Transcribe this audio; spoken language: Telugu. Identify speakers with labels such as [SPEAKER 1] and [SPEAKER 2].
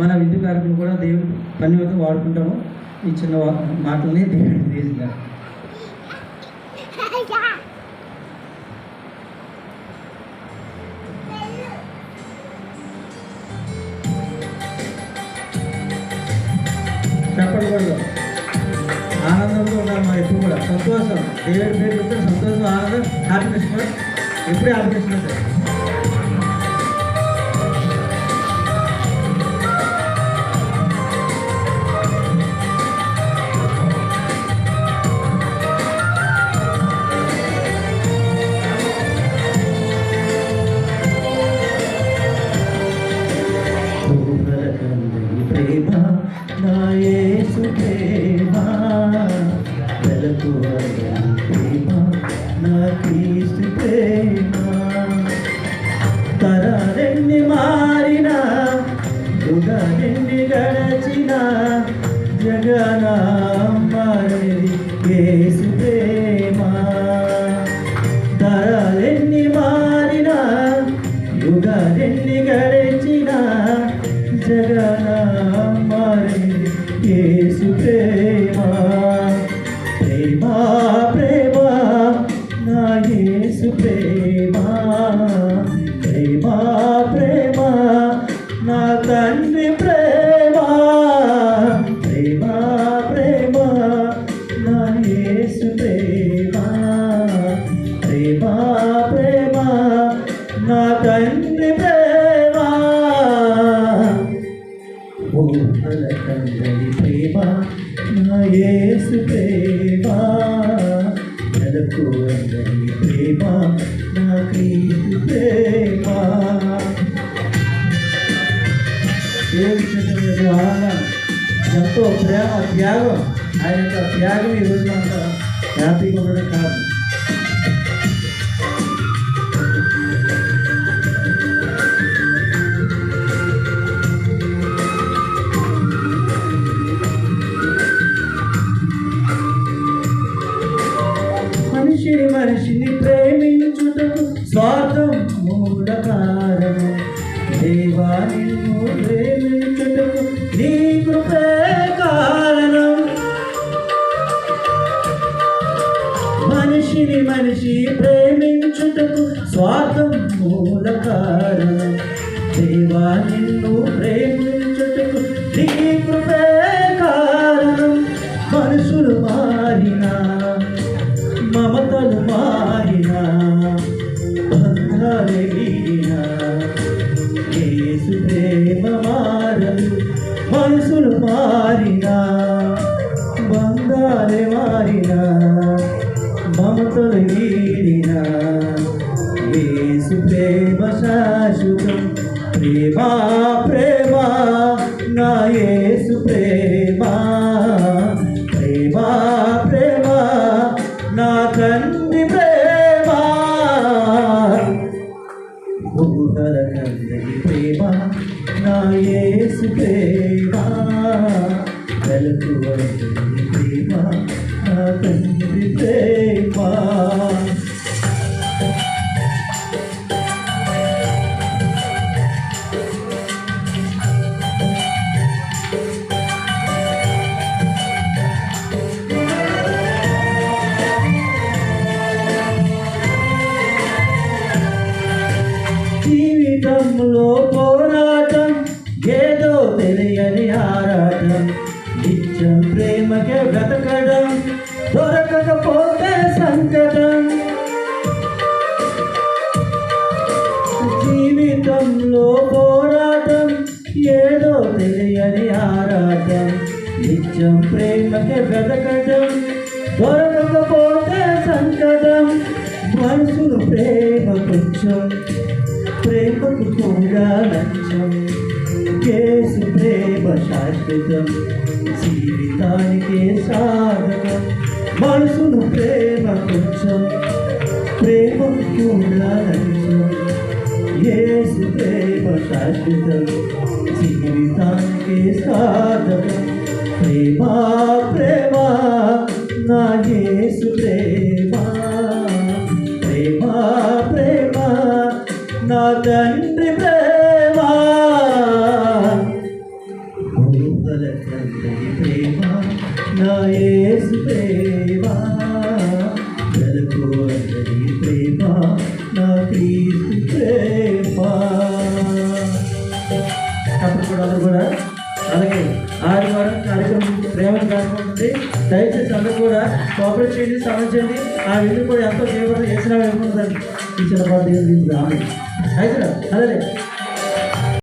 [SPEAKER 1] మన విందు కార్యక్రమం కూడా దేవుడి పని మీద వాడుకుంటాము ఈ చిన్న వా- మాటల్ని దేవుడికి తీసుకున్నారు చెప్పండి ఆనందంతో ఉండాలి మనం ఎప్పుడు కూడా. సంతోషం. దేవుడి పేరు చెప్తే సంతోషం ఆనందం హ్యాపీనెస్ కూడా. ఎప్పుడే హ్యాపీనెస్ ఉంటుంది?
[SPEAKER 2] తరాలెన్ని మారిన యుగాలెన్ని గడచిన జగన మారేది యేసు ప్రేమ తరాలెన్ని మారిన యుగాలెన్ని గడిచిన జగన ప్రేమ ప్రేమ ప్రేమ నా తండ్రి ప్రేమ ప్రేమ. ప్రేమ ప్రేమ నా ప్రేమ.
[SPEAKER 1] దేవుడి ఆనందం ఎంతో ప్రేమ త్యాగం. ఆయన యొక్క త్యాగం ఈరోజు అంతా హ్యాపీగా ఉండడం కాదు.
[SPEAKER 2] స్వార్థం మూల కారణం దేవా నిన్ను ప్రేమించుటకు నీ కృపే కారణం. మనిషిని మనిషి ప్రేమించుటకు స్వార్థం మూల కారణం యేసు ప్రేమ మారదు మనసులు మారినా బంధాలే మారినా మమతలు వీడినా యేసు ప్రేమ శాశ్వతం ప్రేమా ఊహల ప్రేమ నా యేసు ప్రేమ. వెలుగు ప్రేమ నా తండ్రి ప్రేమ. జీవితంలో పోరాటం ఏదో తెలియని ఆరాటం. నిత్యం ప్రేమకే బ్రతకడం దొరకకపోతే సంకటం. జీవితంలో పోరాటం ఏదో తెలియని ఆరాటం. నిత్యం ప్రేమకే బ్రతకడం దొరకకపోతే సంకటం. మనసును ప్రేమ కొంచెం ప్రేమకు కూడా లంచం కేసు ప్రేమ శాశ్వతం జీవితానికే సాధనం మనసును ప్రేమ కొంచెం ప్రేమకు కూడా లంచం యేసు ప్రేమ శాశ్వతం జీవితానికే సాధనం ప్రేమ ప్రేమ నాగే ప్రేమ నా తీసి ప్రేమ. అప్పుడు కూడా అందరు కూడా అలాగే ఆదివారం కార్యక్రమం ప్రేమ కార్యక్రమం దయచేసి అందరూ కూడా కోఆపరేట్ చేయండి సమర్చండి ఆ ఇల్లు కూడా ఎంతో చేయబడి చేసిన వెళ్ళిపోతుందండి ఈ చిన్న పాటు అయితే అలాగే